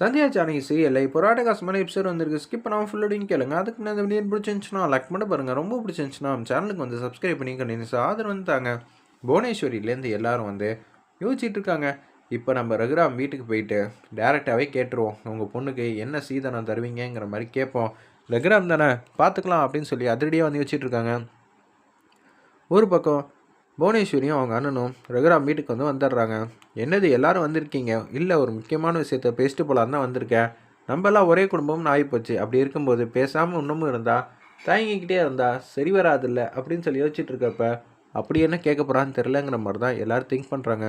சந்தியா ஜானகி சீரியலில் இப்போ ராட்டகாசமான எபிசோட் வந்திருக்கு. ஸ்கிப் பண்ணாமல் ஃபுல்லோடையும் கேளுங்க. அதுக்கு நான் இந்த வீடியோ பிடிச்சிருந்துச்சுன்னா லைக் பண்ண பாருங்கள் ரொம்ப பிடிச்சிருந்துச்சுன்னா சேனலுக்கு வந்து சப்ஸ்கிரைப் பண்ணி கண்டினியூஸ் ஆதரவு வந்து தாங்க. புவனேஸ்வரியிலேருந்து எல்லாரும் வந்து யோசிச்சுட்டு இருக்காங்க. இப்போ நம்ம ரகுராம் வீட்டுக்கு போயிட்டு டேரெக்டாகவே கேட்டுருவோம். உங்கள் பொண்ணுக்கு என்ன சீதனம் தருவீங்கங்கிற மாதிரி கேட்போம். ரகுராம் தானே பார்த்துக்கலாம் அப்படின்னு சொல்லி அதிரடியாக வந்து யோசிச்சுட்டு இருக்காங்க. ஒரு பக்கம் புவனேஸ்வரியும் அவங்க அண்ணனும் ரகுராம் வீட்டுக்கு வந்து வந்துடுறாங்க. என்னது எல்லாரும் வந்திருக்கீங்க? இல்லை ஒரு முக்கியமான விஷயத்த பேசிட்டு போலான்னு தான் வந்திருக்கேன். நம்மலாம் ஒரே குடும்பம்னு ஆகிப்போச்சு அப்படி இருக்கும்போது பேசாமல் இன்னமும் இருந்தால் தயங்கிக்கிட்டே இருந்தால் சரி வராதில்ல அப்படின்னு சொல்லி யோசிச்சுட்டு இருக்கப்ப அப்படி என்ன கேட்க போகிறான்னு தெரிலங்கிற மாதிரி தான் எல்லோரும் திங்க் பண்ணுறாங்க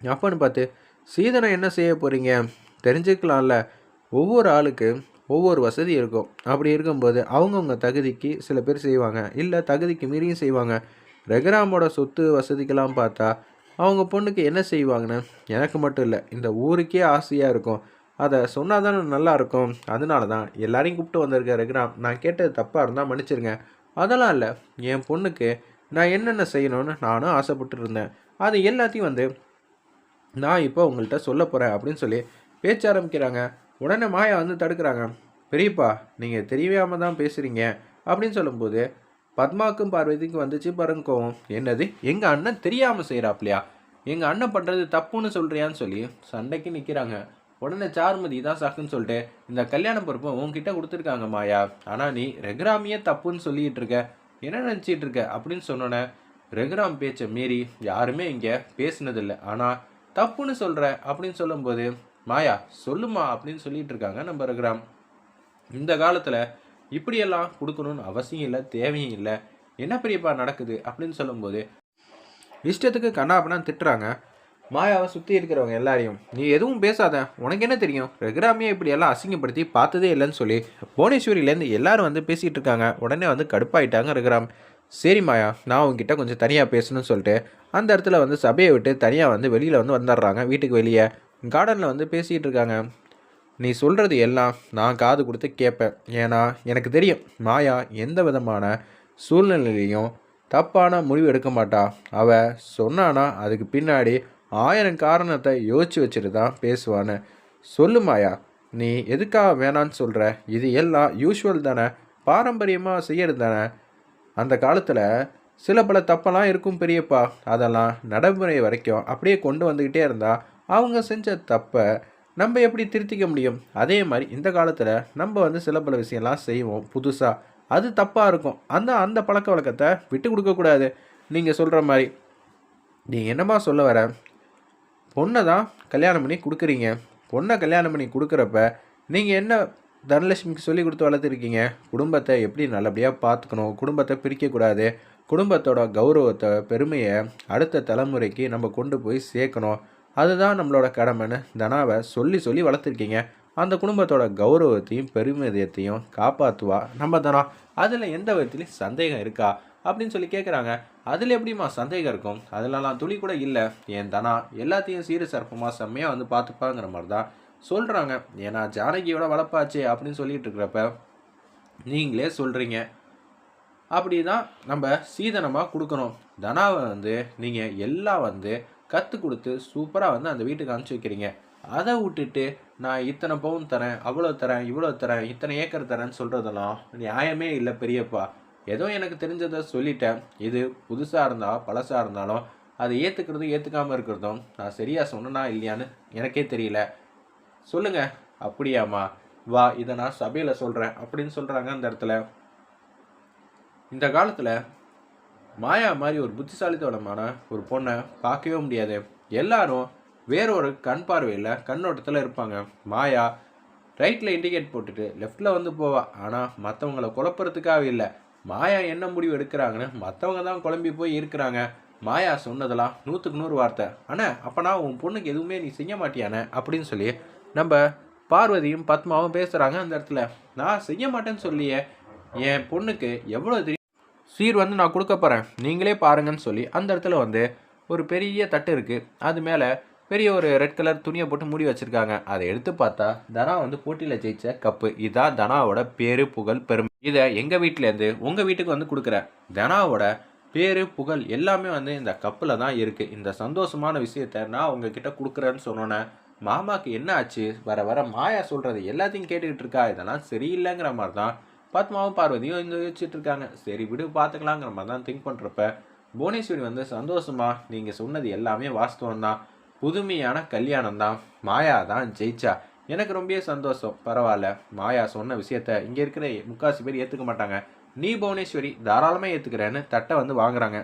அப்போன்னு பார்த்து சீதனை என்ன செய்ய போகிறீங்க தெரிஞ்சுக்கலாம்ல. ஒவ்வொரு ஆளுக்கு ஒவ்வொரு வசதி இருக்கும். அப்படி இருக்கும்போது அவங்கவுங்க தகுதிக்கு சில பேர் செய்வாங்க. இல்லை தகுதிக்கு மீறியும் செய்வாங்க. ரகுராமோட சொத்து வசதிக்கெல்லாம் பார்த்தா அவங்க பொண்ணுக்கு என்ன செய்வாங்கன்னு எனக்கு மட்டும் இல்லை இந்த ஊருக்கே ஆசையாக இருக்கும். அதை சொன்னால் தானே நல்லாயிருக்கும் அதனால தான் எல்லாரையும் கூப்பிட்டு வந்திருக்க ரகுராம் நான் கேட்டது தப்பாக இருந்தால் மன்னிச்சிருங்க. அதெல்லாம் இல்லை என் பொண்ணுக்கு நான் என்னென்ன செய்யணும்னு நானும் ஆசைப்பட்டு இருந்தேன். அது எல்லாத்தையும் வந்து நான் இப்போ உங்கள்கிட்ட சொல்ல போகிறேன் அப்படின்னு சொல்லி பேச்ச ஆரம்பிக்கிறாங்க. உடனே மாயா வந்து தடுக்கிறாங்க பெரியப்பா நீங்கள் தெரியாமல் தான் பேசுகிறீங்க அப்படின்னு சொல்லும்போது பத்மாவுக்கும் பார்வதிக்கும் வந்துச்சு பாருங்க. கோவம் என்னது? எங்கள் அண்ணன் தெரியாமல் செய்கிறாப்லையா எங்கள் அண்ணன் பண்ணுறது தப்புன்னு சொல்கிறியான்னு சொல்லி சண்டைக்கு நிற்கிறாங்க உடனே சார்மதி தான் சாக்குன்னு சொல்லிட்டு இந்த கல்யாண பொறுப்பை உன்கிட்ட கொடுத்துருக்காங்க மாயா. ஆனால் நீ ரெக்ராமியே தப்புன்னு சொல்லிட்டு இருக்க. என்ன நினச்சிட்டு இருக்க? அப்படின்னு சொன்னோன்னே ரெகுராம் பேச்சை மீறி யாருமே இங்கே பேசினதில்லை. ஆனால் தப்புன்னு சொல்கிற அப்படின்னு சொல்லும்போது மாயா சொல்லுமா? அப்படின்னு சொல்லிட்டு இருக்காங்க நம்ம ரகுராம். இந்த காலத்தில் இப்படியெல்லாம் கொடுக்கணும்னு அவசியம் இல்லை தேவையும் இல்லை. என்ன பெரியப்பா நடக்குது அப்படின்னு சொல்லும்போது இஷ்டத்துக்கு கண்ணாபனா திட்டுறாங்க. மாயாவை சுற்றி இருக்கிறவங்க எல்லாரையும் நீ எதுவும் பேசாத உனக்கு என்ன தெரியும்? ரெகுராமியை இப்படி எல்லாம் அசிங்கப்படுத்தி பார்த்ததே இல்லைன்னு சொல்லி புவனேஸ்வரியிலேருந்து எல்லாரும் வந்து பேசிகிட்டு இருக்காங்க. உடனே வந்து கடுப்பாயிட்டாங்க ரெகுராம். சரி மாயா நான் உங்ககிட்ட கொஞ்சம் தனியாக பேசணும்னு சொல்லிட்டு அந்த இடத்துல வந்து சபையை விட்டு தனியாக வந்து வெளியில் வந்து வந்துடுறாங்க வீட்டுக்கு வெளியே. கார்டனில் வந்து பேசிகிட்டு இருக்காங்க. நீ சொல்கிறது எல்லாம் நான் காது கொடுத்து கேட்பேன். ஏன்னா எனக்கு தெரியும் மாயா எந்த விதமான சூழ்நிலையிலையும் தப்பான முடிவு எடுக்க மாட்டா. அவ சொன்னானா அதுக்கு பின்னாடி ஆயிரம் காரணத்தை யோசிச்சு வச்சுட்டு தான் பேசுவான்னு. சொல்லு மாயா நீ எதுக்காக வேணான்னு சொல்கிற இது எல்லாம் யூஷுவல் தானே பாரம்பரியமாக செய்யறது தானே. அந்த காலத்தில் சில பல தப்பெல்லாம் இருக்கும் பெரியப்பா. அதெல்லாம் நடைமுறை வரைக்கும் அப்படியே கொண்டு வந்துக்கிட்டே இருந்தால் அவங்க செஞ்ச தப்பை நம்ம எப்படி திருத்திக்க முடியும்? அதே மாதிரி இந்த காலத்தில் நம்ம வந்து சில பல விஷயம்லாம் செய்வோம் புதுசாக அது தப்பாக இருக்கும். அந்த அந்த பழக்க வழக்கத்தை விட்டு கொடுக்கக்கூடாது நீங்கள் சொல்கிற மாதிரி. நீ என்னம்மா சொல்ல வர? பொண்ணை தான் கல்யாணம் பண்ணி கொடுக்குறீங்க. பொண்ணை கல்யாணம் பண்ணி கொடுக்குறப்ப நீங்கள் என்ன தனலட்சுமிக்கு சொல்லி கொடுத்து வளர்த்துருக்கீங்க? குடும்பத்தை எப்படி நல்லபடியாக பார்த்துக்கணும்? குடும்பத்தை பிரிக்கக்கூடாது குடும்பத்தோட கௌரவத்தை பெருமையை அடுத்த தலைமுறைக்கு நம்ம கொண்டு போய் சேர்க்கணும். அதுதான் நம்மளோட கடமைன்னு தனாவை சொல்லி சொல்லி வளர்த்துருக்கீங்க. அந்த குடும்பத்தோட கௌரவத்தையும் பெருமிதத்தையும் காப்பாற்றுவா நம்ம தனா அதில் எந்த விதத்துலையும் சந்தேகம் இருக்கா? அப்படின்னு சொல்லி கேட்குறாங்க அதில் எப்படிம்மா சந்தேகம் இருக்கும்? அதிலலாம் துளி கூட இல்லை. என் தனா எல்லாத்தையும் சீர சர்ப்பமாக செம்மையாக வந்து பார்த்துப்பாங்கிற மாதிரி தான் சொல்கிறாங்க ஏன்னா ஜானகியோட வளர்ப்பாச்சே அப்படின்னு சொல்லிட்டு இருக்கிறப்ப நீங்களே சொல்கிறீங்க அப்படி தான் நம்ம சீதனமாக கொடுக்கணும். தனாவை வந்து நீங்கள் எல்லாம் வந்து கற்றுக் கொடுத்து சூப்பராக வந்து அந்த வீட்டுக்கு அனுப்பிச்சி வைக்கிறீங்க. அதை விட்டுட்டு நான் இத்தனை பவுன் தரேன் அவ்வளோ தரேன் இவ்வளோ தரேன் இத்தனை ஏக்கர் தரேன்னு சொல்கிறதெல்லாம் நியாயமே இல்லை பெரியப்பா. ஏதோ எனக்கு தெரிஞ்சதை சொல்லிட்டேன். இது புதுசாக இருந்தால் பழசாக இருந்தாலும் அதை ஏற்றுக்கிறதும் ஏற்றுக்காமல் இருக்கிறதும் நான் சரியாக சொன்னனா இல்லையான்னு எனக்கே தெரியல. சொல்லுங்க அப்படியாம்மா. வா இதை நான் சபையில் சொல்கிறேன் அப்படின்னு சொல்கிறாங்க அந்த இடத்துல. இந்த காலத்தில் மாயா மாதிரி ஒரு புத்திசாலித்தனமான ஒரு பொண்ணை பார்க்கவே முடியாது. எல்லாரும் வேறொரு கண் பார்வையில் கண்ணோட்டத்தில் இருப்பாங்க. மாயா ரைட்டில் இண்டிகேட் போட்டுட்டு லெஃப்டில் வந்து போவா. ஆனால் மற்றவங்களை குழப்பறதுக்காக இல்லை. மாயா என்ன முடிவு எடுக்கிறாங்கன்னு மற்றவங்க தான் குழம்பி போய் இருக்கிறாங்க. மாயா சொன்னதெல்லாம் நூற்றுக்கு நூறு வார்த்தை. அண்ணே அப்போனா உன் பொண்ணுக்கு எதுவுமே நீ செய்ய மாட்டியானே அப்படின்னு சொல்லி நம்ம பார்வதியும் பத்மாவும் பேசுகிறாங்க அந்த இடத்துல. நான் செய்ய மாட்டேன்னு சொல்லியே என் பொண்ணுக்கு எவ்வளோ தெரியும் சீர் வந்து நான் கொடுக்க போகிறேன் நீங்களே பாருங்கன்னு சொல்லி அந்த இடத்துல வந்து ஒரு பெரிய தட்டு இருக்குது அது மேலே பெரிய ஒரு ரெட் கலர் துணியை போட்டு மூடி வச்சுருக்காங்க. அதை எடுத்து பார்த்தா தனா வந்து போட்டியில் ஜெயித்த கப்பு. இதான் தனாவோட பேரு புகழ் பெருமை. இதை எங்கள் வீட்டிலேருந்து உங்கள் வீட்டுக்கு வந்து கொடுக்குறேன் தனாவோட பேரு புகழ் எல்லாமே வந்து இந்த கப்பில் தான் இருக்குது இந்த சந்தோஷமான விஷயத்த நான் உங்ககிட்ட கொடுக்குறேன்னு சொன்னோன்னே மாமாவுக்கு என்ன ஆச்சு? வர வர மாயா சொல்கிறது எல்லாத்தையும் கேட்டுக்கிட்டு இருக்கா? இதெல்லாம் சரியில்லைங்கிற மாதிரி தான் பத்மாவும் பார்வதியும் இந்த யோசிச்சுட்டு இருக்காங்க சரி விடு பார்த்துக்கலாங்கிற மாதிரி தான் திங்க் பண்ணுறப்ப புவனேஸ்வரி வந்து சந்தோஷமா நீங்கள் சொன்னது எல்லாமே வாஸ்தவம் தான் புதுமையான கல்யாணம் தான் மாயா தான் ஜெயிச்சா. எனக்கு ரொம்ப சந்தோஷம். பரவாயில்ல. மாயா சொன்ன விஷயத்த இங்கே இருக்கிற முக்காசி பேர் ஏற்றுக்க மாட்டாங்க. நீ புவனேஸ்வரி தாராளமாக ஏற்றுக்கிறேன்னு தட்டை வந்து வாங்குறாங்க.